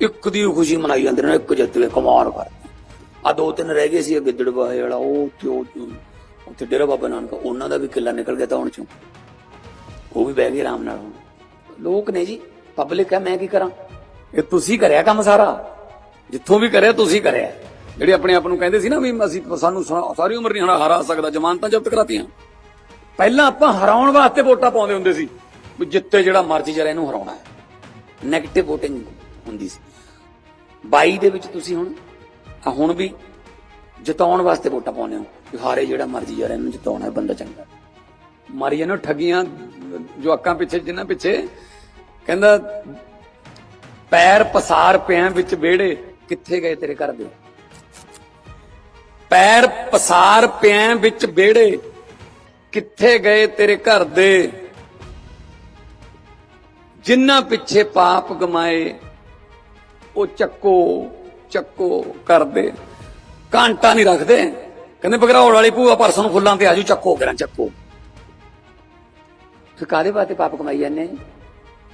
ਇੱਕ ਦੀ ਖੁਸ਼ੀ ਮਨਾਈ ਜਾਂਦੇ ਨੇ, ਇੱਕ ਜਿੱਤ ਗਏ, ਕਮਾਲ ਕਰ ਆ ਦੋ ਤਿੰਨ ਰਹਿ ਗਏ ਸੀ, ਇਹ ਗਿੱਦੜ ਬਾਹੇ ਵਾਲਾ, ਉਹ ਉੱਥੇ ਉਹ ਉੱਥੇ ਡੇਰਾ ਬਾਬਾ ਨਾਨਕ, ਉਹਨਾਂ ਦਾ ਵੀ ਕਿੱਲਾ ਨਿਕਲ ਗਿਆ ਤਾਂ ਹੁਣ ਚੋਂ। ਉਹ ਵੀ ਬਹਿ ਗਏ ਆਰਾਮ ਨਾਲ ਹੁਣ। ਲੋਕ ਨੇ ਜੀ ਪਬਲਿਕ ਹੈ, ਮੈਂ ਕੀ ਕਰਾਂ? ਇਹ ਤੁਸੀਂ ਕਰਿਆ ਕੰਮ ਸਾਰਾ? ਜਿੱਥੋਂ ਵੀ ਕਰਿਆ, ਤੁਸੀਂ ਕਰਿਆ। ਜਿਹੜੇ ਆਪਣੇ ਆਪ ਨੂੰ ਕਹਿੰਦੇ ਸੀ ਨਾ ਵੀ ਅਸੀਂ ਸਾਨੂੰ ਸਾਰੀ ਉਮਰ ਨਹੀਂ ਹਰਾ- ਹਰਾ ਸਕਦਾ, ਜ਼ਮਾਨਤਾਂ ਜ਼ਬਤ ਕਰਾਤੀਆਂ। ਪਹਿਲਾਂ ਆਪਾਂ ਹਰਾਉਣ ਵਾਸਤੇ ਵੋਟਾਂ ਪਾਉਂਦੇ ਹੁੰਦੇ ਸੀ। ਵੀ ਜਿੱਤੇ ਜਿਹੜਾ ਮਰਜ਼ੀ ਜਰਾ ਇਹਨੂੰ ਹਰਾਉਣਾ ਹੈ। ਨੈਗੇਟਿਵ VOTING ਹੁੰਦੀ ਸੀ। 22 ਦੇ ਵਿੱਚ ਤੁਸੀਂ ਹੁਣ ਆ ਹੁਣ ਵੀ ਜਿਤਾਉਣ ਵਾਸਤੇ ਵੋਟਾਂ ਪਾਉਂਦੇ ਹੋ। ਵੀ ਹਾਰੇ ਜਿਹੜਾ ਮਰਜ਼ੀ ਯਾਰ, ਇਹਨੂੰ ਜਿਤਾਉਣਾ ਬੰਦਾ ਚੰਗਾ। ਮਾਰੀ ਨੇ ਠੱਗੀਆਂ ਜੋ ਅੱਕਾਂ ਪਿੱਛੇ ਜਿੰਨਾ ਪਿੱਛੇ ਕਹਿੰਦਾ, ਪੈਰ ਪਸਾਰ ਪਿਆ ਵਿੱਚ ਵਿਹੜੇ, ਕਿੱਥੇ ਗਏ ਤੇਰੇ ਘਰ ਦੇ? ਪੈਰ ਪਸਾਰ ਪਿਆਂ ਵਿੱਚ ਵਿਹੜੇ, ਕਿੱਥੇ ਗਏ ਤੇਰੇ ਘਰ ਦੇ? ਜਿੰਨਾ ਪਿੱਛੇ ਪਾਪ ਗਮਾਏ ਉਹ ਚੱਕੋ ਚੱਕੋ ਕਰਦੇ। ਘੰਟਾ ਨਹੀਂ ਰੱਖਦੇ। ਕਹਿੰਦੇ ਬਗਰਾਉਣ ਵਾਲੀ ਭੂਆ ਪਰਸੋਂ ਨੂੰ ਫੁੱਲਾਂ ਤੇ ਆਜੂ, ਚੱਕੋ ਕਰਾਂ, ਚੱਕੋ। ਫਿਰ ਕਾਦੇ ਬਾਤੇ ਪਾਪ ਕਮਾਈ ਜਾਂਦੇ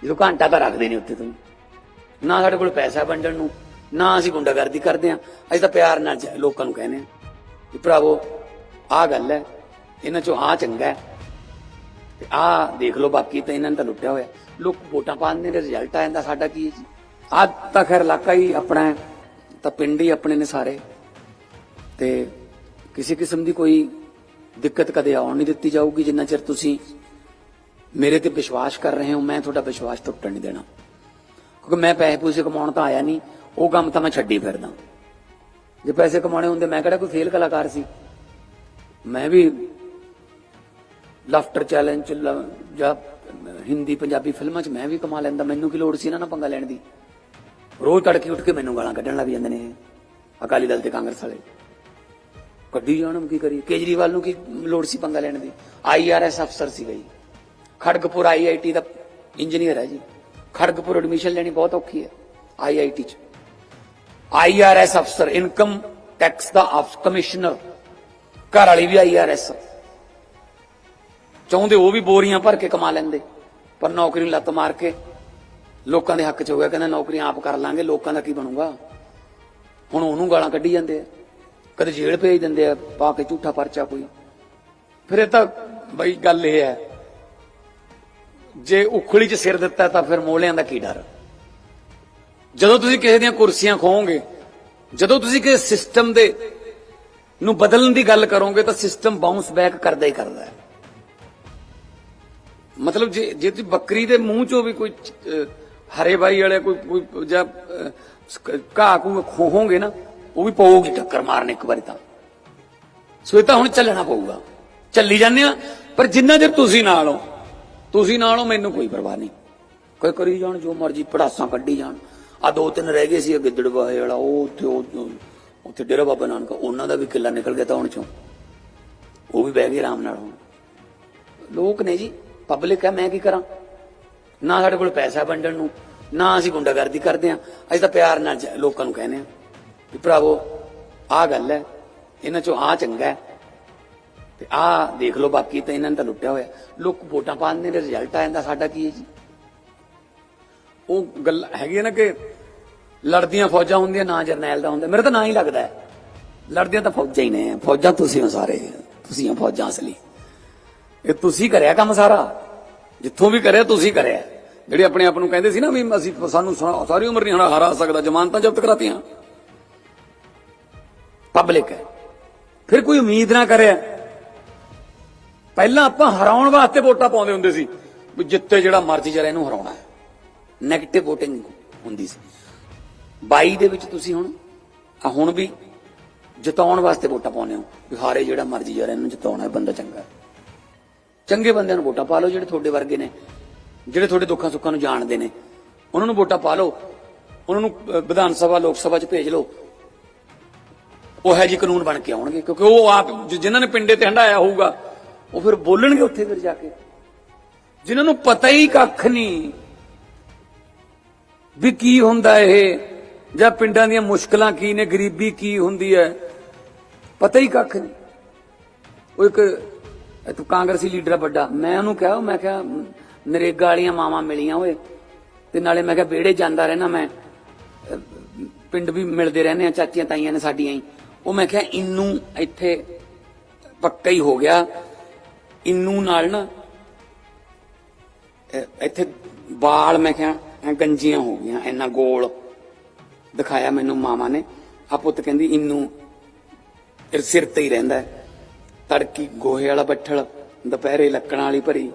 ਜਦੋਂ ਘੰਟਾ ਤਾਂ ਰੱਖਦੇ ਨਹੀਂ ਉੱਥੇ ਤੁਸੀਂ ਨਾ ਸਾਡੇ ਕੋਲ ਪੈਸਾ ਵੰਡਣ ਨੂੰ, ਨਾ ਅਸੀਂ ਗੁੰਡਾਗਰਦੀ ਕਰਦੇ ਆ। ਅਸੀਂ ਤਾਂ ਪਿਆਰ ਨਾਲ ਲੋਕਾਂ ਨੂੰ ਕਹਿੰਦੇ ਆ ਕਿ ਭਰਾਵੋ, ਆਹ ਗੱਲ ਹੈ, ਇਹਨਾਂ ਚੋਂ ਆਹ ਚੰਗਾ ਹੈ। ਤੇ ਆਹ ਦੇਖ ਲਓ, ਬਾਕੀ ਤਾਂ ਇਹਨਾਂ ਨੇ ਤਾਂ ਲੁੱਟਿਆ ਹੋਇਆ। ਲੋਕ ਵੋਟਾਂ ਪਾਉਂਦੇ ਨੇ ਰਿਜ਼ਲਟ ਆ ਜਾਂਦਾ, ਸਾਡਾ ਕੀ ਹੈ ਜੀ? ਅੱਜ ਤਾਂ ਖੈਰ ਇਲਾਕਾ ਹੀ ਆਪਣਾ ਹੈ, ਤਾਂ ਪਿੰਡ ਹੀ ਆਪਣੇ ਨੇ ਸਾਰੇ। ਤੇ ਕਿਸੇ ਕਿਸਮ ਦੀ ਕੋਈ ਦਿੱਕਤ ਕਦੇ ਆਉਣ ਨਹੀਂ ਦਿੱਤੀ ਜਾਊਗੀ, ਜਿੰਨਾ ਚਿਰ ਤੁਸੀਂ ਮੇਰੇ ਤੇ ਵਿਸ਼ਵਾਸ ਕਰ ਰਹੇ ਹੋ, ਮੈਂ ਤੁਹਾਡਾ ਵਿਸ਼ਵਾਸ ਟੁੱਟਣ ਨਹੀਂ ਦੇਣਾ। ਕਿਉਂਕਿ ਮੈਂ ਪੈਸੇ ਪੂਸੇ ਕਮਾਉਣ ਤਾਂ ਆਇਆ ਨਹੀਂ, ਉਹ ਕੰਮ ਤਾਂ ਮੈਂ ਛੱਡੀ ਫਿਰਦਾ। ਜੇ ਪੈਸੇ ਕਮਾਉਣੇ ਹੁੰਦੇ, ਮੈਂ ਕਿਹੜਾ ਕੋਈ ਫੇਲ ਕਲਾਕਾਰ ਸੀ? ਮੈਂ ਵੀ ਲਾਫਟਰ ਚੈਲੰਜ ਜਾਂ ਹਿੰਦੀ ਪੰਜਾਬੀ ਫਿਲਮਾਂ 'ਚ ਮੈਂ ਵੀ ਕਮਾ ਲੈਂਦਾ, ਮੈਨੂੰ ਕੀ ਲੋੜ ਸੀ ਇਹਨਾਂ ਨਾਲ ਪੰਗਾ ਲੈਣ ਦੀ? ਰੋਜ਼ ਤੜਕੇ ਉੱਠ ਕੇ ਮੈਨੂੰ ਗਾਲਾਂ ਕੱਢਣ ਲੱਗ ਜਾਂਦੇ ਨੇ। ਅਕਾਲੀ ਦਲ ਤੇ ਕਾਂਗਰਸ ਵਾਲੇ। ਕੱਢੀ ਜਾਣ ਕੀ ਕਰੀ ਕੇਜਰੀਵਾਲ ਨੂੰ ਕੀ ਲੋੜ ਸੀ ਪੰਗਾ ਲੈਣ ਦੀ? ਆਈਆਰਐਸ ਅਫਸਰ ਸੀ ਗਈ ਖੜਗਪੁਰ ਆਈਆਈਟੀ ਦਾ ਇੰਜੀਨੀਅਰ ਹੈ ਜੀ। ਖੜਗਪੁਰ ਐਡਮਿਸ਼ਨ ਲੈਣੀ ਬਹੁਤ ਔਖੀ ਹੈ ਆਈਆਈਟੀ ਚ। ਆਈਆਰਐਸ ਅਫਸਰ, ਇਨਕਮ ਟੈਕਸ ਦਾ ਅਫ, ਕਮਿਸ਼ਨਰ। ਘਰ ਵਾਲੀ ਵੀ ਆਈਆਰਐਸ ਚਾਹੁੰਦੇ ਉਹ ਵੀ ਬੋਰੀਆਂ ਭਰ ਕੇ ਕਮਾ ਲੈਂਦੇ। ਪਰ ਨੌਕਰੀ ਨੂੰ ਲੱਤ ਮਾਰ ਕੇ ਲੋਕਾਂ ਦੇ ਹੱਕ ਚ ਹੋ ਗਿਆ ਕਹਿੰਦਾ ਨੌਕਰੀਆਂ ਆਪ ਕਰ ਲਾਂਗੇ, ਲੋਕਾਂ ਦਾ ਕੀ ਬਣੂਗਾ? ਹੁਣ ਉਹਨੂੰ ਗਾਲਾਂ ਕੱਢੀ ਜਾਂਦੇ ਆ। ਕਦੇ ਜੇਲ੍ਹ ਭੇਜ ਦਿੰਦੇ ਆ, ਪਾ ਕੇ ਝੂਠਾ ਪਰਚਾ ਕੋਈ। ਫਿਰ ਇਹ ਤਾਂ ਬਈ ਗੱਲ ਇਹ ਹੈ, ਜੇ ਉਖਲੀ 'ਚ ਸਿਰ ਦਿੱਤਾ ਤਾਂ ਫਿਰ ਮੋਲਿਆਂ ਦਾ ਕੀ ਡਰ? ਜਦੋਂ ਤੁਸੀਂ ਕਿਸੇ ਦੀਆਂ ਕੁਰਸੀਆਂ ਖੋਵੋਗੇ ਜਦੋਂ ਤੁਸੀਂ ਕਿਸੇ ਸਿਸਟਮ ਦੇ ਨੂੰ ਬਦਲਣ ਦੀ ਗੱਲ ਕਰੋਗੇ, ਤਾਂ ਸਿਸਟਮ ਬਾਉਂਸ ਬੈਕ ਕਰਦਾ ਹੀ ਕਰਦਾ ਹੈ। ਮਤਲਬ ਜੇ ਜੇ ਤੁਸੀਂ ਬੱਕਰੀ ਦੇ ਮੂੰਹ ਚੋਂ ਵੀ ਕੋਈ ਹਰੇ ਬਾਈ ਵਾਲੇ ਕੋਈ ਕੋਈ ਜਾਂ ਘਾਹ ਕੂ ਖੋਹੋਗੇ ਨਾ, ਉਹ ਵੀ ਪਊਗੀ ਟੱਕਰ ਮਾਰਨ ਇੱਕ ਵਾਰੀ ਤਾਂ। ਸੋ ਇਹ ਤਾਂ ਹੁਣ ਚੱਲਣਾ ਪਊਗਾ। ਚੱਲੀ ਜਾਂਦੇ ਆ। ਪਰ ਜਿੰਨਾ ਚਿਰ ਤੁਸੀਂ ਨਾਲ ਹੋ ਤੁਸੀਂ ਨਾਲ ਹੋ ਮੈਨੂੰ ਕੋਈ ਪਰਵਾਹ ਨਹੀਂ। ਕੋਈ ਕਰੀ ਜਾਣ, ਜੋ ਮਰਜ਼ੀ ਪੜਾਸਾਂ ਕੱਢੀ ਜਾਣ। ਆ ਦੋ ਤਿੰਨ ਰਹਿ ਗਏ ਸੀ, ਇਹ ਗਿੱਦੜ ਬਾਹੇ ਵਾਲਾ, ਉਹ ਉੱਥੇ ਉਹ ਉੱਥੇ ਡੇਰਾ ਬਾਬਾ ਨਾਨਕ, ਉਹਨਾਂ ਦਾ ਵੀ ਕਿੱਲਾ ਨਿਕਲ ਗਿਆ ਤਾਂ ਹੁਣ ਚੋਂ। ਉਹ ਵੀ ਬਹਿ ਗਏ ਆਰਾਮ ਨਾਲ ਹੁਣ। ਲੋਕ ਨੇ ਜੀ ਪਬਲਿਕ ਹੈ, ਮੈਂ ਕੀ ਕਰਾਂ? ਨਾ ਸਾਡੇ ਕੋਲ ਪੈਸਾ ਵੰਡਣ ਨੂੰ, ਨਾ ਅਸੀਂ ਗੁੰਡਾਗਰਦੀ ਕਰਦੇ ਆ ਅਸੀਂ ਤਾਂ ਪਿਆਰ ਨਾਲ ਲੋਕਾਂ ਨੂੰ ਕਹਿੰਦੇ ਆ ਵੀ ਭਰਾਵੋ, ਆਹ ਗੱਲ ਹੈ, ਇਹਨਾਂ ਚੋਂ ਆਹ ਚੰਗਾ ਹੈ। ਤੇ ਆਹ ਦੇਖ ਲਓ ਬਾਕੀ ਤਾਂ ਇਹਨਾਂ ਨੇ ਤਾਂ ਲੁੱਟਿਆ ਹੋਇਆ। ਲੋਕ ਵੋਟਾਂ ਪਾਉਂਦੇ ਨੇ ਰਿਜ਼ਲਟ ਆ ਜਾਂਦਾ, ਸਾਡਾ ਕੀ ਹੈ ਜੀ? ਉਹ ਗੱਲ ਹੈਗੀ ਨਾ ਕਿ ਲੜਦੀਆਂ ਫੌਜਾਂ ਹੁੰਦੀਆਂ, ਨਾ ਜਰਨੈਲ ਦਾ ਹੁੰਦਾ। ਮੇਰਾ ਤਾਂ ਨਾ ਹੀ ਲੱਗਦਾ ਹੈ। ਲੜਦੀਆਂ ਤਾਂ ਫੌਜਾਂ ਹੀ ਨੇ, ਫੌਜਾਂ ਤੁਸੀਂ ਹੋ ਸਾਰੇ, ਤੁਸੀਂ ਹੋ ਫੌਜਾਂ ਅਸਲੀ। ਇਹ ਤੁਸੀਂ ਕਰਿਆ ਕੰਮ ਸਾਰਾ। ਜਿੱਥੋਂ ਵੀ ਕਰਿਆ, ਤੁਸੀਂ ਕਰਿਆ। ਜਿਹੜੇ ਆਪਣੇ ਆਪ ਨੂੰ ਕਹਿੰਦੇ ਸੀ ਨਾ ਵੀ ਅਸੀਂ ਸਾਨੂੰ ਸਾਰੀ ਉਮਰ ਨਹੀਂ ਹਰਾ ਸਕਦਾ, ਜ਼ਮਾਨਤਾਂ ਜ਼ਬਤ ਕਰਾਤੀਆਂ। ਪਬਲਿਕ ਹੈ। ਫਿਰ ਕੋਈ ਉਮੀਦ ਨਾ ਕਰਿਆ ਪਹਿਲਾਂ ਆਪਾਂ ਹਰਾਉਣ ਵਾਸਤੇ ਵੋਟਾਂ ਪਾਉਂਦੇ ਹੁੰਦੇ ਸੀ ਵੀ ਜਿੱਤੇ ਜਿਹੜਾ ਮਰਜ਼ੀ ਜਰਾ ਇਹਨੂੰ ਹਰਾਉਣਾ ਹੈ। ਨੈਗੇਟਿਵ VOTING ਹੁੰਦੀ ਸੀ। 22 ਦੇ ਵਿੱਚ ਤੁਸੀਂ ਹੁਣ ਆ ਹੁਣ ਵੀ ਜਿਤਾਉਣ ਵਾਸਤੇ ਵੋਟਾਂ ਪਾਉਂਦੇ ਹੋ ਵੀ ਹਾਰੇ ਜਿਹੜਾ ਮਰਜ਼ੀ ਜਰਾ ਇਹਨੂੰ ਜਿਤਾਉਣਾ ਹੈ ਬੰਦਾ ਚੰਗਾ ਚੰਗੇ ਬੰਦਿਆਂ ਨੂੰ ਵੋਟਾਂ ਪਾ ਲਓ ਜਿਹੜੇ ਤੁਹਾਡੇ ਵਰਗੇ ਨੇ। ਜਿਹੜੇ ਤੁਹਾਡੇ ਦੁੱਖਾਂ ਸੁੱਖਾਂ ਨੂੰ ਜਾਣਦੇ ਨੇ, ਉਹਨਾਂ ਨੂੰ ਵੋਟਾਂ ਪਾ ਲਓ, ਉਹਨਾਂ ਨੂੰ ਵਿਧਾਨ ਸਭਾ, ਲੋਕ ਸਭਾ 'ਚ ਭੇਜ ਲਓ। ਉਹ ਹੈ ਜੀ ਕਾਨੂੰਨ ਬਣ ਕੇ ਆਉਣਗੇ, ਕਿਉਂਕਿ ਉਹ ਆਪ, ਜਿ- ਜਿਨ੍ਹਾਂ ਨੇ ਪਿੰਡੇ ਤੇ ਹੰਡਾਇਆ ਹੋਊਗਾ, ਉਹ ਫਿਰ ਬੋਲਣਗੇ ਉੱਥੇ ਫਿਰ ਜਾ ਕੇ। ਜਿਨ੍ਹਾਂ ਨੂੰ ਪਤਾ ਹੀ ਕੱਖ ਨਹੀਂ ਵੀ ਕੀ ਹੁੰਦਾ ਇਹ, ਜਾਂ ਪਿੰਡਾਂ ਦੀਆਂ ਮੁਸ਼ਕਲਾਂ ਕੀ ਨੇ, ਗਰੀਬੀ ਕੀ ਹੁੰਦੀ ਹੈ, ਪਤਾ ਹੀ ਕੱਖ ਨਹੀਂ। ਉਹ ਇੱਕ ਕਾਂਗਰਸੀ ਲੀਡਰ ਆ ਵੱਡਾ, ਮੈਂ ਉਹਨੂੰ ਕਿਹਾ, ਮੈਂ ਕਿਹਾ ਨਰੇਗਾ ਵਾਲੀਆਂ ਮਾਵਾਂ ਮਿਲੀਆਂ ਓਏ। ਤੇ ਨਾਲੇ ਮੈਂ ਕਿਹਾ ਵਿਹੜੇ ਜਾਂਦਾ ਰਹਿਣਾ ਮੈਂ। ਪਿੰਡ ਵੀ ਮਿਲਦੇ ਰਹਿੰਦੇ ਆ, ਚਾਚੀਆਂ ਤਾਈਆਂ ਨੇ ਸਾਡੀਆਂ ਹੀ। ਉਹ ਮੈਂ ਕਿਹਾ ਇਨੂੰ ਇੱਥੇ ਪੱਕਾ ਹੀ ਹੋ ਗਿਆ। ਇਨੂੰ ਨਾਲ ਨਾ ਇੱਥੇ ਵਾਲ ਮੈਂ ਕਿਹਾ ਗੰਜੀਆਂ ਹੋ ਗਈਆਂ, ਇੰਨਾ ਗੋਲ ਦਿਖਾਇਆ ਮੈਨੂੰ ਮਾਮਾ ਨੇ। ਆ ਪੁੱਤ ਕਹਿੰਦੀ ਇਨੂੰ ਸਿਰ ਤੇ ਹੀ ਰਹਿੰਦਾ ਤੜਕੀ ਗੋਹੇ ਵਾਲਾ ਬੱਠਲ, ਦੁਪਹਿਰੇ ਲੱਕੜਾਂ ਵਾਲੀ ਭਰੀ।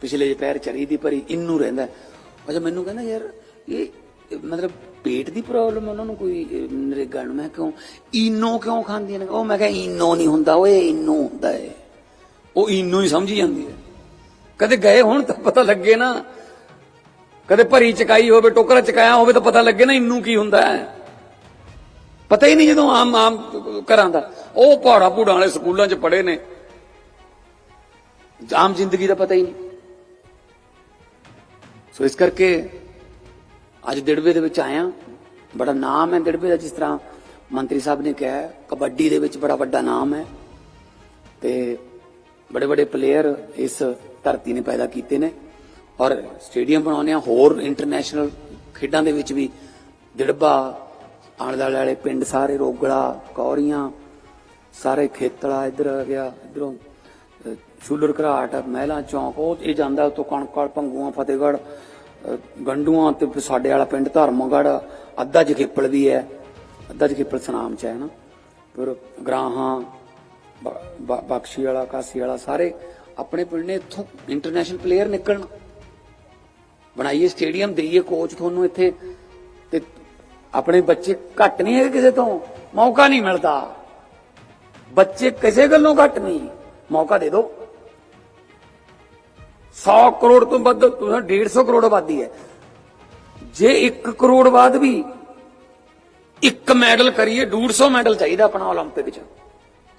ਪਿਛਲੇ ਜੇ ਪੈਰ ਚਰੀ ਦੀ ਭਰੀ, ਇੰਨੂ ਰਹਿੰਦਾ ਅੱਛਾ, ਮੈਨੂੰ ਕਹਿੰਦਾ, ਯਾਰ, ਇਹ ਮਤਲਬ ਪੇਟ ਦੀ ਪ੍ਰੋਬਲਮ ਉਹਨਾਂ ਨੂੰ ਕੋਈ ਨਰੇਗਾ ਨੂੰ, ਮੈਂ ਕਿਉਂ ਇਨੋ ਕਿਉਂ ਖਾਂਦੀਆਂ ਨੇ? ਉਹ ਮੈਂ ਕਿਹਾ ਇਨੋ ਨਹੀਂ ਹੁੰਦਾ, ਓਏ ਇਨੋ ਹੁੰਦਾ ਏ। ਉਹ ਇਨੋ ਹੀ ਸਮਝੀ ਜਾਂਦੀ ਹੈ। ਕਦੇ ਗਏ ਹੁਣ ਤਾਂ ਪਤਾ ਲੱਗੇ ਨਾ। ਕਦੇ ਭਰੀ ਚਕਾਈ ਹੋਵੇ, ਟੋਕਰਾ ਚਕਾਇਆ ਹੋਵੇ ਤਾਂ ਪਤਾ ਲੱਗੇ ਨਾ ਇੰਨੂ ਕੀ ਹੁੰਦਾ ਹੈ। ਪਤਾ ਹੀ ਨਹੀਂ ਜਦੋਂ ਆਮ ਆਮ ਘਰਾਂ ਦਾ। ਉਹ ਪਹਾੜਾ ਪੂੜਾਂ ਵਾਲੇ ਸਕੂਲਾਂ 'ਚ ਪੜ੍ਹੇ ਨੇ। ਆਮ ਜ਼ਿੰਦਗੀ ਦਾ ਪਤਾ ਹੀ ਨਹੀਂ। ਸੋ ਇਸ ਕਰਕੇ ਅੱਜ ਦਿੜਵੇ ਦੇ ਵਿੱਚ ਆਇਆ। ਬੜਾ ਨਾਮ ਹੈ ਦਿੜਵੇ ਦਾ, ਜਿਸ ਤਰ੍ਹਾਂ ਮੰਤਰੀ ਸਾਹਿਬ ਨੇ ਕਿਹਾ ਕਬੱਡੀ ਦੇ ਵਿੱਚ ਬੜਾ ਵੱਡਾ ਨਾਮ ਹੈ। ਤੇ ਬੜੇ ਬੜੇ ਪਲੇਅਰ ਇਸ ਧਰਤੀ ਨੇ ਪੈਦਾ ਕੀਤੇ ਨੇ। ਔਰ ਸਟੇਡੀਅਮ ਬਣਾਉਣੇ ਆ ਹੋਰ ਇੰਟਰਨੈਸ਼ਨਲ ਖੇਡਾਂ ਦੇ ਵਿੱਚ ਵੀ ਦਿੜਬਾ ਆਲੇ ਦੁਆਲੇ ਵਾਲੇ ਪਿੰਡ ਸਾਰੇ ਰੋਗੜਾ ਕੌਰੀਆਂ, ਸਾਰੇ ਖੇਤਲਾ, ਇੱਧਰ ਆ ਗਿਆ, ਇਧਰੋਂ ਸ਼ੂਲਰ ਘਰਾਟ, ਮਹਿਲਾ ਚੌਂਕ, ਉਹ ਇਹ ਜਾਂਦਾ ਉਤੋਂ ਕਣਕਲ ਭੰਗੂਆਂ, ਫਤਿਹਗੜ੍ਹ ਗੰਡੂਆਂ ਤੇ ਫਿਰ ਸਾਡੇ ਵਾਲਾ ਪਿੰਡ ਧਰਮਗੜ੍ਹ, ਅੱਧਾ ਜਖੇਪਲ ਵੀ ਹੈ, ਅੱਧਾ ਜਖੇਪਲ ਸਨਾਮ ਚ ਹੈ ਨਾ। ਫਿਰ ਗਰਾਹਾਂ ਬਖਸ਼ੀ ਵਾਲਾ, ਕਾਸੀ ਵਾਲਾ ਸਾਰੇ ਆਪਣੇ ਪਿੰਡ ਨੇ ਇੱਥੋਂ ਇੰਟਰਨੈਸ਼ਨਲ ਪਲੇਅਰ ਨਿਕਲਣ। ਬਣਾਈਏ ਸਟੇਡੀਅਮ ਦੇਈਏ ਕੋਚ ਤੁਹਾਨੂੰ ਇੱਥੇ। ਤੇ ਆਪਣੇ ਬੱਚੇ ਘੱਟ ਨਹੀਂ ਹੈਗੇ ਕਿਸੇ ਤੋਂ, ਮੌਕਾ ਨਹੀਂ ਮਿਲਦਾ। ਬੱਚੇ ਕਿਸੇ ਗੱਲੋਂ ਘੱਟ ਨਹੀਂ, ਮੌਕਾ ਦੇ ਦਿਓ। 100 ਕਰੋੜ ਤੋਂ ਵੱਧ ਤੁਸੀਂ 150 ਕਰੋੜ ਆਬਾਦੀ ਹੈ ਜੇ 1 ਕਰੋੜ ਬਾਅਦ ਵੀ ਇੱਕ ਮੈਡਲ ਕਰੀਏ 150 ਮੈਡਲ ਚਾਹੀਦਾ ਆਪਣਾ 올림픽 ਚ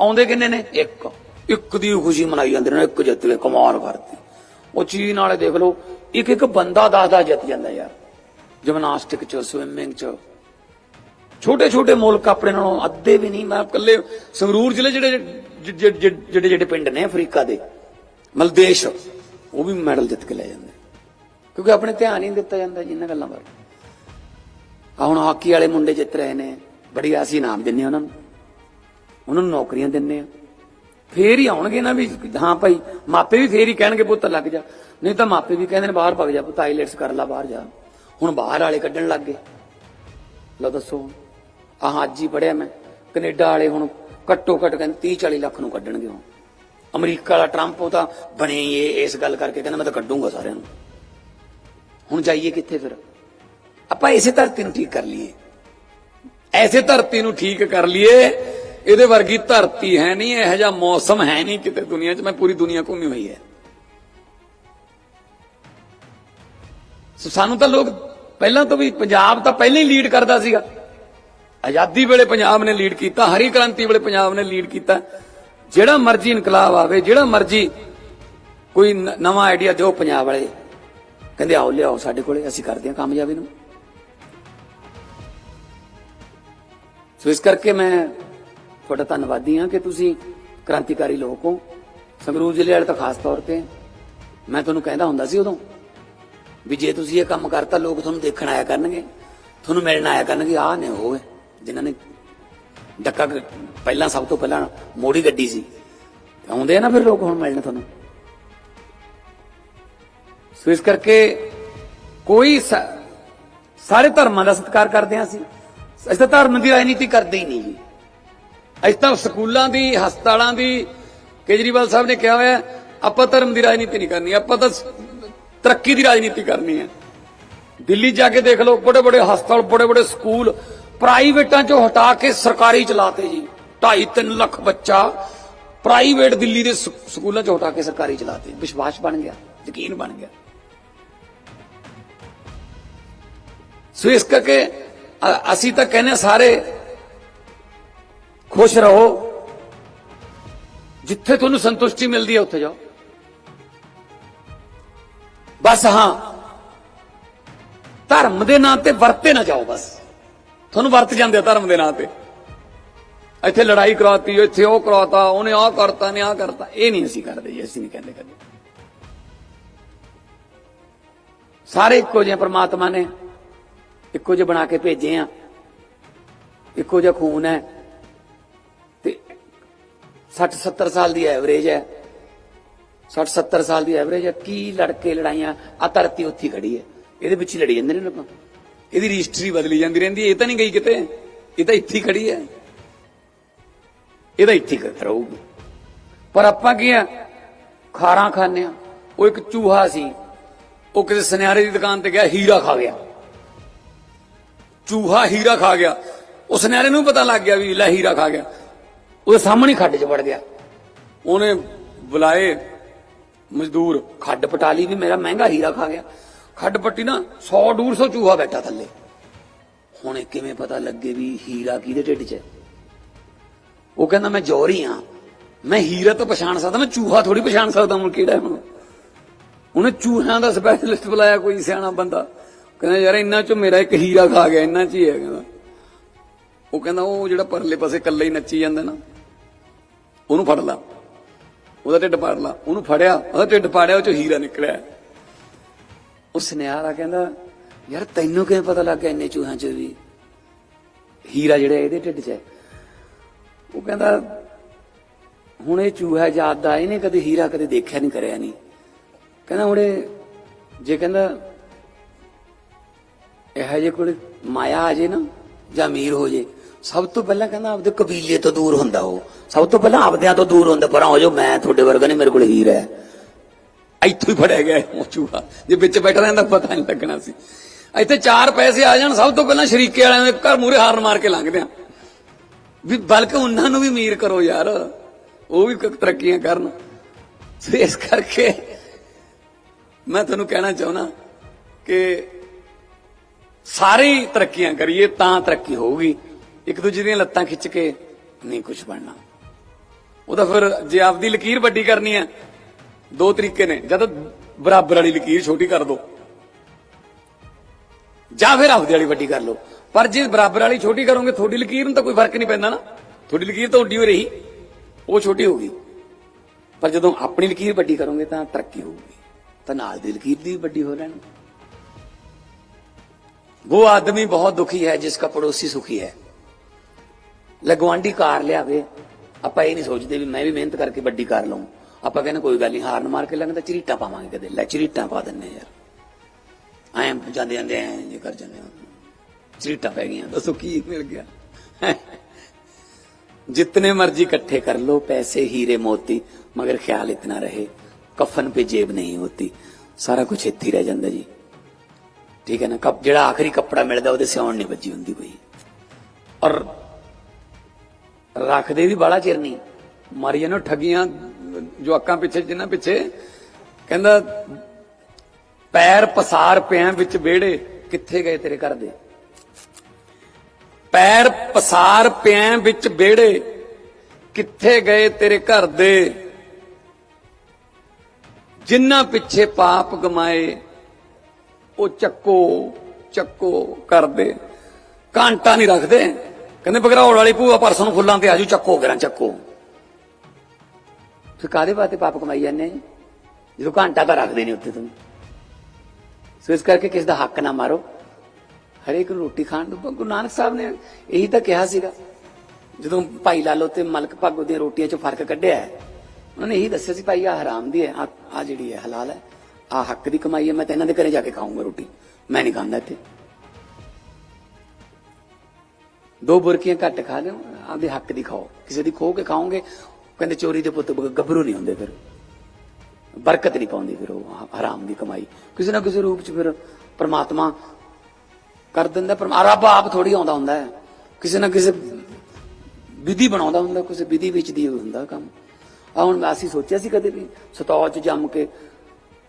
ਆਉਂਦੇ ਕਿੰਨੇ ਨੇ ਇੱਕ ਇੱਕ ਦੀ ਖੁਸ਼ੀ ਮਨਾਈ ਜਾਂਦੇ ਨੇ ਇੱਕ ਜਿੱਤ ਗਏ ਕਮਾਲ ਕਰਤੀ ਉਹ ਚੀਨ ਵਾਲੇ ਦੇਖ ਲਓ ਇੱਕ ਇੱਕ ਬੰਦਾ 10 10 ਜਿੱਤ ਜਾਂਦਾ ਯਾਰ ਜਿਮਨਾਸਟਿਕ ਚ ਸਵਿਮਿੰਗ ਚ ਛੋਟੇ ਛੋਟੇ ਮੁਲਕ ਆਪਣੇ ਨਾਲੋਂ ਅੱਧੇ ਵੀ ਨਹੀਂ ਮੈਂ ਇਕੱਲੇ ਸੰਗਰੂਰ ਜ਼ਿਲ੍ਹੇ ਜਿਹੜੇ ਜਿਹੜੇ ਜਿਹੜੇ- ਜਿਹੜੇ ਜਿਹੜੇ ਪਿੰਡ ਨੇ ਅਫਰੀਕਾ ਦੇ ਮਲਦੇਸ਼ ਉਹ ਵੀ ਮੈਡਲ ਜਿੱਤ ਕੇ ਲੈ ਜਾਂਦੇ। ਕਿਉਂਕਿ ਆਪਣੇ ਧਿਆਨ ਹੀ ਨਹੀਂ ਦਿੱਤਾ ਜਾਂਦਾ ਜਿੰਨਾਂ ਗੱਲਾਂ ਬਾਰੇ। ਆ ਹੁਣ ਹਾਕੀ ਵਾਲੇ ਮੁੰਡੇ ਜਿੱਤ ਰਹੇ ਨੇ, ਬੜੀ ਆਸੀ ਇਨਾਮ ਦਿੰਨੇ ਆ ਉਹਨਾਂ ਨੂੰ। ਉਹਨਾਂ ਨੂੰ ਨੌਕਰੀਆਂ ਦਿੰਨੇ ਆ। ਫੇਰ ਹੀ ਆਉਣਗੇ ਨਾ ਵੀ ਹਾਂ ਭਾਈ, ਮਾਪੇ ਵੀ ਫੇਰ ਹੀ ਕਹਿਣਗੇ, ਪੁੱਤ ਲੱਗ ਜਾ। ਨਹੀਂ ਤਾਂ ਮਾਪੇ ਵੀ ਕਹਿੰਦੇ ਨੇ, ਬਾਹਰ ਭਗ ਜਾ ਪੁੱਤ, ਆਈਲੈਟਸ ਕਰ ਲੈ ਬਾਹਰ ਜਾ। ਹੁਣ ਬਾਹਰ ਵਾਲੇ ਕੱਢਣ ਲੱਗ ਗਏ। ਲਓ ਦੱਸੋ ਆਹ ਅੱਜ ਹੀ ਪੜਿਆ ਮੈਂ। ਕੈਨੇਡਾ ਵਾਲੇ ਹੁਣ ਘੱਟੋ ਘੱਟ ਕਹਿੰਦੇ 30 40 ਲੱਖ ਨੂੰ ਕੱਢਣਗੇ ਹੁਣ। ਅਮਰੀਕਾ ਵਾਲਾ ਟਰੰਪ, ਉਹ ਤਾਂ ਬਣੇ ਇਹ, ਇਸ ਗੱਲ ਕਰਕੇ ਕਹਿੰਦਾ ਮੈਂ ਤਾਂ ਕੱਢੂੰਗਾ ਸਾਰਿਆਂ ਨੂੰ। ਹੁਣ ਜਾਈਏ ਕਿੱਥੇ ਫਿਰ? ਆਪਾਂ ਇਸੇ ਧਰਤੀ ਨੂੰ ਠੀਕ ਕਰ ਲਈਏ। ਐਸੇ ਧਰਤੀ ਨੂੰ ਠੀਕ ਕਰ ਲਈਏ, ਇਹਦੇ ਵਰਗੀ ਧਰਤੀ ਹੈ ਨਹੀਂ, ਇਹੋ ਜਿਹਾ ਮੌਸਮ ਹੈ ਨਹੀਂ ਕਿਤੇ ਦੁਨੀਆ 'ਚ। ਮੈਂ ਪੂਰੀ ਦੁਨੀਆ ਘੁੰਮੀ ਹੋਈ ਹੈ। ਸੋ ਸਾਨੂੰ ਤਾਂ ਲੋਕ ਪਹਿਲਾਂ ਤੋਂ ਵੀ ਪੰਜਾਬ ਤਾਂ ਪਹਿਲਾਂ ਹੀ ਲੀਡ ਕਰਦਾ ਸੀਗਾ। ਆਜ਼ਾਦੀ ਵੇਲੇ ਪੰਜਾਬ ਨੇ ਲੀਡ ਕੀਤਾ, ਹਰੀ ਕ੍ਰਾਂਤੀ ਵੇਲੇ ਪੰਜਾਬ ਨੇ ਲੀਡ ਕੀਤਾ। ਜਿਹੜਾ ਮਰਜ਼ੀ ਇਨਕਲਾਬ ਆਵੇ, ਜਿਹੜਾ ਮਰਜ਼ੀ ਕੋਈ ਨਵਾਂ ਆਈਡੀਆ ਦਿਓ ਪੰਜਾਬ ਵਾਲੇ। ਕਹਿੰਦੇ ਆਓ, ਲਿਆਓ ਸਾਡੇ ਕੋਲੇ, ਅਸੀਂ ਕਰਦੇ ਹਾਂ ਕਾਮਯਾਬੀ ਨੂੰ। ਸੋ ਇਸ ਕਰਕੇ ਮੈਂ ਤੁਹਾਡਾ ਧੰਨਵਾਦੀ ਹਾਂ ਕਿ ਤੁਸੀਂ ਕ੍ਰਾਂਤੀਕਾਰੀ ਲੋਕ ਹੋ। ਸੰਗਰੂਰ ਜ਼ਿਲ੍ਹੇ ਵਾਲੇ ਤਾਂ ਖਾਸ ਤੌਰ ਤੇ ਮੈਂ ਤੁਹਾਨੂੰ ਕਹਿੰਦਾ ਹੁੰਦਾ ਸੀ ਉਦੋਂ ਵੀ ਜੇ ਤੁਸੀਂ ਇਹ ਕੰਮ ਕਰਤਾ, ਲੋਕ ਤੁਹਾਨੂੰ ਦੇਖਣ ਆਇਆ ਕਰਨਗੇ, ਤੁਹਾਨੂੰ ਮਿਲਣ ਆਇਆ ਕਰਨਗੇ, ਆਹ ਨੇ ਉਹ ਹੈ, ਜਿਨ੍ਹਾਂ ਨੇ ਡੱਕਾ ਪਹਿਲਾਂ ਸਭ ਤੋਂ ਪਹਿਲਾਂ ਮੋੜੀ ਗੱਡੀ ਸੀ। ਆਉਂਦੇ ਆ ਨਾ ਫਿਰ ਲੋਕ ਹੁਣ ਮਿਲਣ ਤੁਹਾਨੂੰ? ਸੋ ਇਸ ਕਰਕੇ ਕੋਈ ਸਾਰੇ ਧਰਮਾਂ ਦਾ ਸਤਿਕਾਰ ਕਰਦੇ ਹਾਂ ਅਸੀਂ। ਅਸੀਂ ਤਾਂ ਧਰਮ ਦੀ ਰਾਜਨੀਤੀ ਕਰਦੇ ਹੀ ਨਹੀਂ ਜੀ। ਅਸੀਂ ਤਾਂ ਸਕੂਲਾਂ ਦੀ, ਹਸਪਤਾਲਾਂ ਦੀ, ਕੇਜਰੀਵਾਲ ਸਾਹਿਬ ਨੇ ਕਿਹਾ ਹੋਇਆ, ਆਪਾਂ ਧਰਮ ਦੀ ਰਾਜਨੀਤੀ ਨਹੀਂ ਕਰਨੀ, ਆਪਾਂ ਤਾਂ ਤਰੱਕੀ ਦੀ ਰਾਜਨੀਤੀ ਕਰਨੀ ਹੈ। ਦਿੱਲੀ ਜਾ ਕੇ ਦੇਖ ਲਓ ਬੜੇ ਬੜੇ ਹਸਪਤਾਲ ਬੜੇ ਬੜੇ ਸਕੂਲ ਪ੍ਰਾਈਵੇਟਾਂ ਚੋਂ ਹਟਾ ਕੇ ਸਰਕਾਰੀ ਚਲਾਤੇ ਜੀ। 2.5 3 ਲੱਖ ਬੱਚਾ ਪ੍ਰਾਈਵੇਟ ਦਿੱਲੀ ਦੇ ਸ- ਸਕੂਲਾਂ ਚੋਂ ਹਟਾ ਕੇ ਸਰਕਾਰੀ ਚਲਾਤੇ। ਵਿਸ਼ਵਾਸ ਬਣ ਗਿਆ, ਯਕੀਨ ਬਣ ਗਿਆ। ਸੋ ਇਸ ਕਰਕੇ ਅਸੀਂ ਤਾਂ ਕਹਿੰਦੇ ਹਾਂ ਸਾਰੇ ਖੁਸ਼ ਰਹੋ। ਜਿੱਥੇ ਤੁਹਾਨੂੰ ਸੰਤੁਸ਼ਟੀ ਮਿਲਦੀ ਹੈ, ਉੱਥੇ ਜਾਓ। ਬਸ ਹਾਂ। ਧਰਮ ਦੇ ਨਾਂ ਤੇ ਵਰਤੇ ਨਾ ਜਾਓ ਬਸ। ਤੁਹਾਨੂੰ ਵਰਤ ਜਾਂਦੇ ਆ ਧਰਮ ਦੇ ਨਾਂ ਤੇ। ਇੱਥੇ ਲੜਾਈ ਕਰਾਤੀ, ਇੱਥੇ ਉਹ ਕਰਾਤਾ, ਉਹਨੇ ਆਹ ਕਰਤਾ ਨੇ ਆਹ ਕਰਤਾ। ਇਹ ਨਹੀਂ ਅਸੀਂ ਕਰਦੇ ਜੀ, ਅਸੀਂ ਨਹੀਂ ਕਹਿੰਦੇ ਕਦੇ। ਸਾਰੇ ਇੱਕੋ ਜਿਹੇ ਪ੍ਰਮਾਤਮਾ ਨੇ, ਇੱਕੋ ਜਿਹੇ ਬਣਾ ਕੇ ਭੇਜੇ ਆ। ਇੱਕੋ ਜਿਹਾ ਖੂਨ ਹੈ। ਤੇ 60 70 ਸਾਲ ਦੀ ਐਵਰੇਜ ਹੈ। 60 70 ਸਾਲ ਦੀ ਐਵਰੇਜ ਹੈ। ਕੀ ਲੜਕੇ ਲੜਾਈਆਂ ਆ ਧਰਤੀ ਉੱਥੇ ਖੜੀ ਹੈ। ਇਹਦੇ ਵਿੱਚ ਹੀ ਲੜੀ ਜਾਂਦੇ ਨੇ ਲੋਕਾਂ। ਇਹਦੀ ਰਜਿਸਟਰੀ ਬਦਲੀ ਜਾਂਦੀ ਰਹਿੰਦੀ ਇਹ ਤਾਂ ਨਹੀਂ ਗਈ ਕਿਤੇ। ਇਹ ਤਾਂ ਇੱਥੇ ਹੀ ਖੜੀ ਹੈ। ਇਹਦਾ ਇੱਥੇ ਰਹੂਗੀ। ਪਰ ਆਪਾਂ ਕੀ ਆ? ਖਾਰਾਂ ਖਾਂਦੇ ਆ। ਉਹ ਇੱਕ ਚੂਹਾ ਸੀ। ਉਹ ਕਿਸੇ ਸੁਨਿਆਰੇ ਦੀ ਦੁਕਾਨ ਤੇ ਗਿਆ, ਹੀਰਾ ਖਾ ਗਿਆ। ਚੂਹਾ ਹੀਰਾ ਖਾ ਗਿਆ। ਉਸ ਸੁਨਿਆਰੇ ਨੂੰ ਪਤਾ ਲੱਗ ਗਿਆ ਵੀ ਲੈ ਹੀਰਾ ਖਾ ਗਿਆ। ਉਹਦੇ ਸਾਹਮਣੇ ਖੱਡ 'ਚ ਵੜ ਗਿਆ। ਉਹਨੇ ਬੁਲਾਏ, ਮਜ਼ਦੂਰ, ਖੱਡ ਪਟਾਲੀ ਵੀ ਮੇਰਾ ਮਹਿੰਗਾ ਹੀਰਾ ਖਾ ਗਿਆ। ਖੱਡ ਪੱਟੀ ਨਾ 100 150 ਚੂਹਾ ਬੈਠਾ ਥੱਲੇ। ਹੁਣ ਇਹ ਕਿਵੇਂ ਪਤਾ ਲੱਗੇ ਵੀ ਹੀਰਾ ਕਿਹਦੇ ਢਿੱਡ 'ਚ ਉਹ ਕਹਿੰਦਾ, ਮੈਂ ਜੋਰੀ ਆ। ਮੈਂ ਹੀਰਾ ਤਾਂ ਪਛਾਣ ਸਕਦਾ, ਮੈਂ ਚੂਹਾ ਥੋੜੀ ਪਛਾਣ ਸਕਦਾ ਹੁਣ ਕਿਹੜਾ ਹੁਣ। ਉਹਨੇ ਚੂਹਿਆਂ ਦਾ ਸਪੈਸ਼ਲਿਸਟ ਬੁਲਾਇਆ ਕੋਈ ਸਿਆਣਾ ਬੰਦਾ। ਕਹਿੰਦਾ, ਯਾਰ ਇੰਨਾ ਚੋਂ ਮੇਰਾ ਇੱਕ ਹੀਰਾ ਖਾ ਗਿਆ, ਇੰਨਾ ਚ ਹੀ ਹੈ। ਕਹਿੰਦਾ। ਉਹ ਕਹਿੰਦਾ, ਉਹ ਜਿਹੜਾ ਪਰਲੇ ਪਾਸੇ ਇਕੱਲੇ ਹੀ ਨੱਚੀ ਜਾਂਦਾ ਨਾ, ਉਹਨੂੰ ਫੜ ਲਾ। ਉਹਦਾ ਢਿੱਡ ਪਾੜ ਲਾ। ਉਹਨੂੰ ਫੜਿਆ, ਉਹਦਾ ਢਿੱਡ ਪਾੜਿਆ, ਉਹ ਚੋਂ ਹੀਰਾ ਨਿਕਲਿਆ। ਉਹ ਸੁਨਿਆਰਾ ਕਹਿੰਦਾ, ਯਾਰ ਤੈਨੂੰ ਕਿਵੇਂ ਪਤਾ ਲੱਗ ਗਿਆ ਇੰਨੇ ਚੂਹਾਂ ਚ ਵੀ? ਹੀਰਾ ਜਿਹੜਾ ਇਹਦੇ ਢਿੱਡ 'ਚ ਹੈ। ਉਹ ਕਹਿੰਦਾ, ਹੁਣ ਇਹ ਚੂਹਾ ਜਾਦਾ ਇਹਨੇ ਕਦੇ ਹੀਰਾ ਕਦੇ ਦੇਖਿਆ ਨਹੀਂ, ਕਰਿਆ ਨਹੀਂ। ਕਹਿੰਦਾ, ਹੁਣ ਇਹ, ਜੇ ਕਹਿੰਦਾ, ਇਹ ਜੇ ਕੋਲ ਮਾਇਆ ਆ ਜੇ ਨਾ, ਜਾਂ ਅਮੀਰ ਹੋ ਜੇ, ਸਭ ਤੋਂ ਪਹਿਲਾਂ ਕਹਿੰਦਾ ਆਪਦੇ ਕਬੀਲੇ ਤੋਂ ਦੂਰ ਹੁੰਦਾ ਉਹ। ਸਭ ਤੋਂ ਪਹਿਲਾਂ ਆਪਦਿਆਂ ਤੋਂ ਦੂਰ ਹੁੰਦਾ, ਪਰ ਹੋ ਜੋ ਮੈਂ ਤੁਹਾਡੇ ਵਰਗਾ ਨਹੀਂ, ਮੇਰੇ ਕੋਲ ਹੀਰਾ ਹੈ। ਇੱਥੋਂ ਹੀ ਫੜਿਆ ਗਿਆ ਉਹ ਚੂਹਾ ਜੇ ਵਿੱਚ ਬੈਠਾ ਰਹਿੰਦਾ ਪਤਾ ਨਹੀਂ ਲੱਗਣਾ ਸੀ। ਇੱਥੇ ਚਾਰ ਪੈਸੇ ਆ ਜਾਣ, ਸਭ ਤੋਂ ਪਹਿਲਾਂ ਸ਼ਰੀਕੇ ਵਾਲਿਆਂ ਦੇ ਘਰ ਮੂਰੇ ਹਾਰਨ ਮਾਰ ਕੇ ਲੰਘਦੇ ਆ। ਵੀ ਬਲਕਿ ਉਹਨਾਂ ਨੂੰ ਵੀ ਅਮੀਰ ਕਰੋ ਯਾਰ, ਉਹ ਵੀ ਤਰੱਕੀਆਂ ਕਰਨ। ਸੋ ਇਸ ਕਰਕੇ ਮੈਂ ਤੁਹਾਨੂੰ ਕਹਿਣਾ ਚਾਹੁੰਦਾ ਕਿ ਸਾਰੇ ਤਰੱਕੀਆਂ ਕਰੀਏ ਤਾਂ ਤਰੱਕੀ ਹੋਊਗੀ। ਇੱਕ ਦੂਜੇ ਦੀਆਂ ਲੱਤਾਂ ਖਿੱਚ ਕੇ ਨਹੀਂ ਕੁਝ ਬਣਨਾ। ਉਹਦਾ ਫਿਰ ਜੇ ਆਪਦੀ ਲਕੀਰ ਵੱਡੀ ਕਰਨੀ ਹੈ ਦੋ ਤਰੀਕੇ ਨੇ। ਜਦ ਬਰਾਬਰ ਵਾਲੀ ਲਕੀਰ ਛੋਟੀ ਕਰ ਦੋ। ਜਾਂ ਫਿਰ ਆਪਦੀ ਵਾਲੀ ਵੱਡੀ ਕਰ ਲਓ। ਪਰ ਜੇ ਬਰਾਬਰ ਵਾਲੀ ਛੋਟੀ ਕਰੋਗੇ, ਤੁਹਾਡੀ ਲਕੀਰ ਨੂੰ ਤਾਂ ਕੋਈ ਫ਼ਰਕ ਨਹੀਂ ਪੈਂਦਾ ਨਾ। ਤੁਹਾਡੀ ਲਕੀਰ ਤਾਂ ਉੱਡੀ ਹੋ ਰਹੀ। ਉਹ ਛੋਟੀ ਹੋ ਗਈ। ਪਰ ਜਦੋਂ ਆਪਣੀ ਲਕੀਰ ਵੱਡੀ ਕਰੋਗੇ ਤਾਂ ਤਰੱਕੀ ਹੋਊਗੀ। ਤਾਂ ਨਾਲ ਦੀ ਲਕੀਰ ਦੀ ਵੱਡੀ ਹੋ ਲੈਣੀ। ਉਹ ਆਦਮੀ ਬਹੁਤ ਦੁਖੀ ਹੈ, ਜਿਸ ਦਾ ਪੜੋਸੀ ਸੁਖੀ ਹੈ। ਲਗਵਾਂਡੀ ਕਾਰ ਲਿਆਵੇ। ਆਪਾਂ ਇਹ ਨਹੀਂ ਸੋਚਦੇ ਵੀ ਮੈਂ ਵੀ ਮਿਹਨਤ ਕਰਕੇ ਵੱਡੀ ਕਾਰ ਲਵਾਂ ਆਪਾਂ ਕਹਿੰਦੇ ਕੋਈ ਗੱਲ ਨਹੀਂ ਹਾਰਨ ਮਾਰ ਕੇ ਲੰਘਦਾ ਚਰੀਟਾ ਪਾਵਾਂਗੇ ਕਦੇ ਲੈ ਚਰੀਟਾ ਪਾ ਦਿੰਨੇ ਯਾਰ ਐਂ ਜਾਂਦੇ ਜਾਂਦੇ ਐਂ ਜੇ ਕਰ ਜਾਂਦੇ ਹਾਂ ਚਰੀਟਾ ਪੈ ਗਈਆਂ ਦੱਸੋ ਕੀ ਮਿਲ ਗਿਆ जितने मर्जी इकट्ठे कर लो पैसे हीरे मोती मगर ख्याल इतना रहे कफन पे जेब नहीं होती ਸਾਰਾ ਕੁਝ ਇੱਥੇ ਹੀ ਰਹਿ ਜਾਂਦਾ ਜੀ ਠੀਕ ਹੈ ਨਾ ਕੱਪ ਜਿਹੜਾ ਆਖਰੀ ਕੱਪੜਾ ਮਿਲਦਾ ਉਹਦੇ ਸਿਉਣ ਨਹੀਂ ਵੱਜੀ ਹੁੰਦੀ ਕੋਈ ਔਰ ਰੱਖਦੇ ਵੀ ਬਾਲਾ ਚਿਰ ਨਹੀਂ ਮਾਰੀ ਜਾਨੋ ਠੱਗੀਆਂ ਜੋ ਅੱਕਾਂ ਪਿੱਛੇ ਜਿੰਨਾ ਪਿੱਛੇ ਕਹਿੰਦਾ, ਪੈਰ ਪਸਾਰ ਪਿਆ ਵਿੱਚ ਵਿਹੜੇ, ਕਿੱਥੇ ਗਏ ਤੇਰੇ ਘਰ ਦੇ? ਪੈਰ ਪਸਾਰ ਪਿਆਂ ਵਿੱਚ ਵਿਹੜੇ, ਕਿੱਥੇ ਗਏ ਤੇਰੇ ਘਰ ਦੇ? ਜਿੰਨਾ ਪਿੱਛੇ ਪਾਪ ਗਮਾਏ, ਉਹ ਚੱਕੋ ਚੱਕੋ ਕਰਦੇ। ਕਾਂਟਾ ਨਹੀਂ ਰੱਖਦੇ। ਕਹਿੰਦੇ, ਬਗਰਾਉੜ ਵਾਲੀ ਭੂਆ ਪਰਸੋਂ ਨੂੰ ਫੁੱਲਾਂ ਤੇ ਆਜੂ, ਚੱਕੋ ਕਰਾਂ ਚੱਕੋ। ਤੁਸੀਂ ਕਾਦੇ ਵਾਸਤੇ ਪਾਪ ਕਮਾਈ ਜਾਂਦੇ ਜੀ? ਜਦੋਂ ਘੰਟਾ ਤਾਂ ਰੱਖਦੇ ਨਹੀਂ ਉੱਥੇ ਤੁਸੀਂ ਸੋ ਇਸ ਕਰਕੇ ਕਿਸ ਦਾ ਹੱਕ ਨਾ ਮਾਰੋ। ਹਰੇਕ ਨੂੰ ਰੋਟੀ ਖਾਣ ਨੂੰ, ਗੁਰੂ ਨਾਨਕ ਸਾਹਿਬ ਨੇ ਇਹੀ ਤਾਂ ਕਿਹਾ ਸੀਗਾ। ਜਦੋਂ ਭਾਈ ਲਾਲੋ ਤੇ ਮਲਕ ਭਾਗੋ ਦੀਆਂ ਰੋਟੀਆਂ 'ਚ ਫ਼ਰਕ ਕੱਢਿਆ ਹੈ, ਉਹਨਾਂ ਨੇ ਇਹੀ ਦੱਸਿਆ ਸੀ, ਭਾਈ ਆ ਹਰਾਮ ਦੀ ਹੈ ਆ ਜਿਹੜੀ ਹੈ, ਹਲਾਲ ਹੈ। ਆ ਹੱਕ ਦੀ ਕਮਾਈ ਹੈ, ਮੈਂ ਤਾਂ ਇਹਨਾਂ ਦੇ ਘਰੇ ਜਾ ਕੇ ਖਾਊਂਗਾ ਰੋਟੀ। ਮੈਂ ਨਹੀਂ ਖਾਂਦਾ ਇੱਥੇ। ਦੋ ਬੁਰਕੀਆਂ ਘੱਟ ਖਾ ਲਿਓ, ਆਪਦੇ ਹੱਕ ਦੀ ਖਾਓ। ਕਿਸੇ ਦੀ ਖੋ ਕੇ ਖਾਓਗੇ ਕਹਿੰਦੇ ਚੋਰੀ ਦੇ ਪੁੱਤ ਗੱਭਰੂ ਨਹੀਂ ਹੁੰਦੇ ਫਿਰ। ਬਰਕਤ ਨਹੀਂ ਪਾਉਂਦੀ ਫਿਰ ਉਹ, ਹ- ਹਰਾਮ ਦੀ ਕਮਾਈ। ਕਿਸੇ ਨਾ ਕਿਸੇ ਰੂਪ ਚ ਫਿਰ ਪ੍ਰਮਾਤਮਾ ਕਰ ਦਿੰਦਾ ਪਰ ਰੱਬ ਆਪ ਥੋੜੀ ਆਉਂਦਾ ਹੁੰਦਾ ਹੈ। ਕਿਸੇ ਨਾ ਕਿਸੇ ਵਿਧੀ ਬਣਾਉਂਦਾ ਹੁੰਦਾ, ਕਿਸੇ ਵਿਧੀ ਵਿੱਚ ਦੀ ਹੁੰਦਾ ਕੰਮ। ਆ ਹੁਣ ਅਸੀਂ ਸੋਚਿਆ ਸੀ ਕਦੇ ਵੀ ਸਤੌ ਚ ਜੰਮ ਕੇ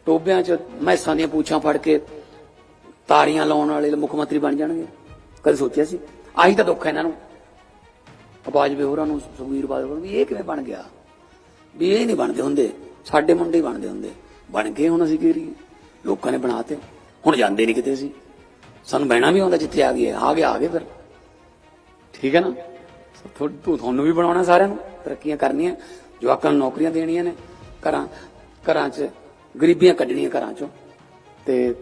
ਟੋਬਿਆਂ ਚ ਮੈਸਾਂ ਦੀਆਂ ਪੂਛਾਂ ਫੜ ਕੇ ਤਾੜੀਆਂ ਲਾਉਣ ਵਾਲੇ ਮੁੱਖ ਮੰਤਰੀ ਬਣ ਜਾਣਗੇ। ਕਦੇ ਸੋਚਿਆ ਸੀ? ਆਹੀ ਤਾਂ ਦੁੱਖ ਹੈ ਇਹਨਾਂ ਨੂੰ। ਬਾਜਵੇ ਹੋਰਾਂ ਨੂੰ ਸੁਖਵੀਰ ਬਾਦਲ ਨੂੰ ਵੀ ਇਹ ਕਿਵੇਂ ਬਣ ਗਿਆ? ਵੀ ਇਹ ਨਹੀਂ ਬਣਦੇ ਹੁੰਦੇ। ਸਾਡੇ ਮੁੰਡੇ ਬਣਦੇ ਹੁੰਦੇ। ਬਣ ਗਏ ਹੁਣ ਅਸੀਂ ਕੀ ਕਰੀਏ ਲੋਕਾਂ ਨੇ ਬਣਾਤੇ। ਹੁਣ ਜਾਂਦੇ ਨਹੀਂ ਕਿਤੇ ਅਸੀਂ। ਸਾਨੂੰ ਬਹਿਣਾ ਵੀ ਆਉਂਦਾ ਜਿੱਥੇ ਆ ਗਏ। ਆ ਗਏ ਆ ਗਏ ਫਿਰ। ਠੀਕ ਹੈ ਨਾ? ਤੂੰ ਤੁਹਾਨੂੰ ਵੀ ਬਣਾਉਣਾ ਸਾਰਿਆਂ ਨੂੰ। ਤਰੱਕੀਆਂ ਕਰਨੀਆਂ। ਜਵਾਕਾਂ ਨੂੰ ਨੌਕਰੀਆਂ ਦੇਣੀਆਂ ਨੇ। ਘਰਾਂ ਘਰਾਂ 'ਚ ਗਰੀਬੀਆਂ ਕੱਢਣੀਆਂ ਘਰਾਂ 'ਚੋਂ। ਤੇ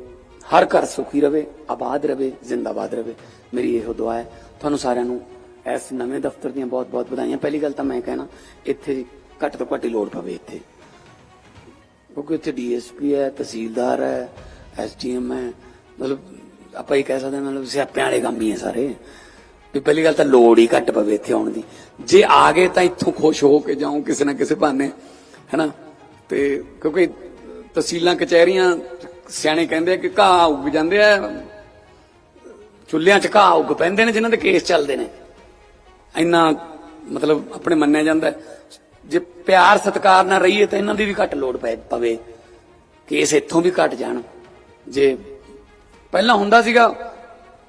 ਹਰ ਘਰ ਸੁਖੀ ਰਵੇ, ਆਬਾਦ ਰਵੇ, ਜ਼ਿੰਦਾਬਾਦ ਰਵੇ। ਮੇਰੀ ਇਹੋ ਦੁਆ ਹੈ। ਤੁਹਾਨੂੰ ਸਾਰਿਆਂ ਨੂੰ ਇਸ ਨਵੇਂ ਦਫ਼ਤਰ ਦੀਆਂ ਬਹੁਤ ਬਹੁਤ ਵਧਾਈਆਂ। ਪਹਿਲੀ ਗੱਲ ਤਾਂ ਮੈਂ ਕਹਿਣਾ, ਇੱਥੇ ਘੱਟ ਤੋਂ ਘੱਟ ਹੀ ਲੋੜ ਪਵੇ ਇੱਥੇ। ਕਿਉਂਕਿ ਇੱਥੇ ਡੀਐਸਪੀ ਹੈ, ਤਹਿਸੀਲਦਾਰ ਹੈ ਐਸਡੀਐਮ ਹੈ। ਮਤਲਬ ਆਪਾਂ ਇਹ ਕਹਿ ਸਕਦੇ ਹਾਂ, ਮਤਲਬ ਸਿਆਪਿਆਂ ਵਾਲੇ ਕੰਮ ਹੀ ਹੈ ਸਾਰੇ। ਵੀ ਪਹਿਲੀ ਗੱਲ ਤਾਂ ਲੋੜ ਹੀ ਘੱਟ ਪਵੇ ਇੱਥੇ ਆਉਣ ਦੀ। ਜੇ ਆ ਗਏ ਤਾਂ ਇੱਥੋਂ ਖੁਸ਼ ਹੋ ਕੇ ਜਾਉਂ ਕਿਸੇ ਨਾ ਕਿਸੇ ਬਹਾਨੇ, ਹੈਨਾ? ਤੇ ਕਿਉਂਕਿ ਤਹਿਸੀਲਾਂ, ਕਚਹਿਰੀਆਂ ਸਿਆਣੇ ਕਹਿੰਦੇ ਆ ਕਿ ਘਾਹ ਉੱਗ ਜਾਂਦੇ ਆ, ਚੁੱਲ੍ਹਿਆਂ 'ਚ ਘਾਹ ਉੱਗ ਪੈਂਦੇ ਨੇ, ਜਿਨ੍ਹਾਂ ਦੇ ਕੇਸ ਚੱਲਦੇ ਨੇ। ਇੰਨਾ ਮਤਲਬ ਆਪਣੇ ਮੰਨਿਆ ਜਾਂਦਾ ਜੇ ਪਿਆਰ ਸਤਿਕਾਰ ਨਾਲ ਰਹੀਏ ਤਾਂ ਇਹਨਾਂ ਦੀ ਵੀ ਘੱਟ ਲੋੜ ਪੈ, ਪਵੇ। ਕੇਸ ਇੱਥੋਂ ਵੀ ਘਟ ਜਾਣ। ਜੇ ਪਹਿਲਾਂ ਹੁੰਦਾ ਸੀਗਾ,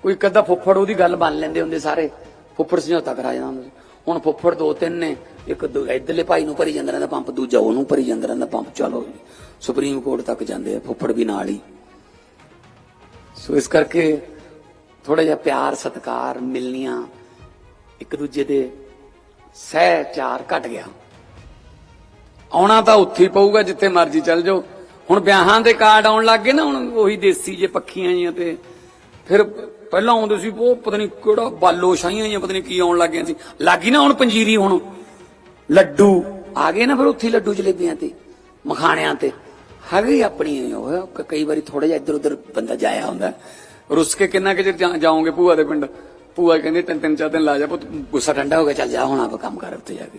ਕੋਈ ਕੱਦਾ ਫੁੱਫੜ ਉਹਦੀ ਗੱਲ ਮੰਨ ਲੈਂਦੇ ਹੁੰਦੇ ਸਾਰੇ। ਫੁੱਫੜ ਸਮਝੌਤਾ ਕਰਾ ਜਾਂਦਾ ਹੁੰਦਾ ਸੀ। ਹੁਣ ਫੁੱਫੜ ਦੋ ਤਿੰਨ ਨੇ, ਇੱਕ ਦੂ- ਇੱਧਰਲੇ ਭਾਈ ਨੂੰ ਭਰੀ ਜਾਂਦਾ ਰਹਿੰਦਾ ਪੰਪ, ਦੂਜਾ ਉਹਨੂੰ ਭਰੀ ਜਾਂਦਾ ਰਹਿੰਦਾ ਪੰਪ। ਚਲੋ ਸੁਪਰੀਮ ਕੋਰਟ ਤੱਕ ਜਾਂਦੇ ਆ, ਫੁੱਫੜ ਵੀ ਨਾਲ ਹੀ। ਸੋ ਇਸ ਕਰਕੇ ਥੋੜਾ ਜਿਹਾ ਪਿਆਰ, ਸਤਿਕਾਰ ਮਿਲਨੀਆਂ ਇੱਕ ਦੂਜੇ ਦੇ ਸਹਿ ਚਾਰ ਘਟ ਗਿਆ। ਆਉਣਾ ਤਾਂ ਉੱਥੇ ਹੀ ਪਊਗਾ ਜਿੱਥੇ ਮਰਜ਼ੀ ਚੱਲ ਜਾਓ। ਹੁਣ ਵਿਆਹਾਂ ਦੇ ਕਾਰਡ ਆਉਣ ਲੱਗ ਗਏ ਨਾ, ਹੁਣ ਉਹੀ ਦੇਸੀ ਜੇ ਪੱਖੀਆਂ ਜੀਆਂ ਤੇ। ਫਿਰ ਪਹਿਲਾਂ ਆਉਂਦੇ ਸੀ, ਉਹ ਪਤਾ ਨਹੀਂ ਕਿਹੜਾ ਬਾਲੋ ਸ਼ਾਹੀਆਂ ਜੀਆਂ ਪਤਾ ਨਹੀਂ ਕੀ ਆਉਣ ਲੱਗ ਗਈਆਂ ਸੀ। ਲੱਗੀ ਨਾ ਹੁਣ ਪੰਜੀਰੀ ਹੁਣ। ਲੱਡੂ ਆ ਗਏ ਨਾ ਫਿਰ ਉੱਥੇ ਲੱਡੂ ਜਲੇਬੀਆਂ ਤੇ, ਮਖਾਣਿਆਂ ਤੇ। ਹੈਗੇ ਆਪਣੀ ਉਹ ਕਈ ਵਾਰੀ ਥੋੜਾ ਜਿਹਾ ਇੱਧਰ ਉੱਧਰ ਬੰਦਾ ਜਾਇਆ ਹੁੰਦਾ। ਰੁੱਸ ਕੇ ਕਿੰਨਾ ਕਿ ਚਿਰ ਜਾ- ਜਾਓਗੇ ਭੂਆ ਦੇ ਪਿੰਡ? ਭੂਆ ਕਹਿੰਦੀ ਤਿੰਨ ਤਿੰਨ ਚਾਰ ਦਿਨ ਲਾ ਜਾ ਪੁੱਤ, ਗੁੱਸਾ ਠੰਡਾ ਹੋ ਗਿਆ, ਚੱਲ ਜਾ ਹੁਣ ਆਪ ਕੰਮ ਕਰ ਉੱਤੇ ਜਾ ਕੇ।